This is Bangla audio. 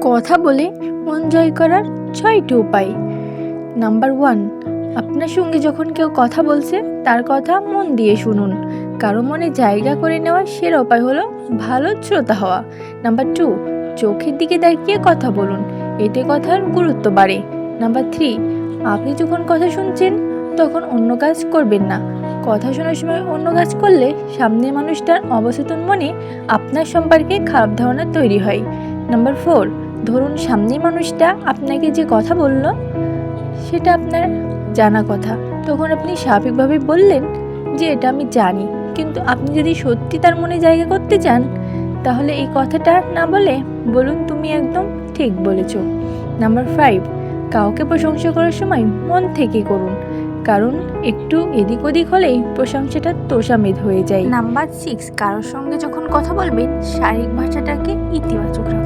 কথা বলে মন জয় করার ছয়টি উপায়। নাম্বার ওয়ান, আপনার সঙ্গে যখন কেউ কথা বলছে, তার কথা মন দিয়ে শুনুন। কারও মনে জায়গা করে নেওয়ার সেরা উপায় হলো ভালো শ্রোতা হওয়া। নাম্বার টু, চোখের দিকে তাকিয়ে কথা বলুন। এতে কথার গুরুত্ব বাড়ে। নাম্বার থ্রি, আপনি যখন কথা শুনছেন, তখন অন্য কাজ করবেন না। কথা শোনার সময় অন্য কাজ করলে সামনের মানুষটার অবচেতন মনে আপনার সম্পর্কে খারাপ ধারণা তৈরি হয়। নাম্বার ফোর ধরুন সামনের মানুষটা আপনাকে যে কথা বলল, সেটা আপনার জানা কথা। তখন আপনি স্বাভাবিকভাবে বললেন যে, এটা আমি জানি। কিন্তু আপনি যদি সত্যি তার মনে জায়গা করতে চান, তাহলে এই কথাটা না বলে বলুন তুমি একদম ঠিক বলেছ। নাম্বার ফাইভ, কাউকে প্রশংসা করার সময় মন থেকে করুন। কারণ একটু এদিক ওদিক হলেই প্রশংসাটা তোষামেদ হয়ে যায়। নাম্বার সিক্স, কারোর সঙ্গে যখন কথা বলবেন শারীরিক ভাষাটাকে ইতিবাচক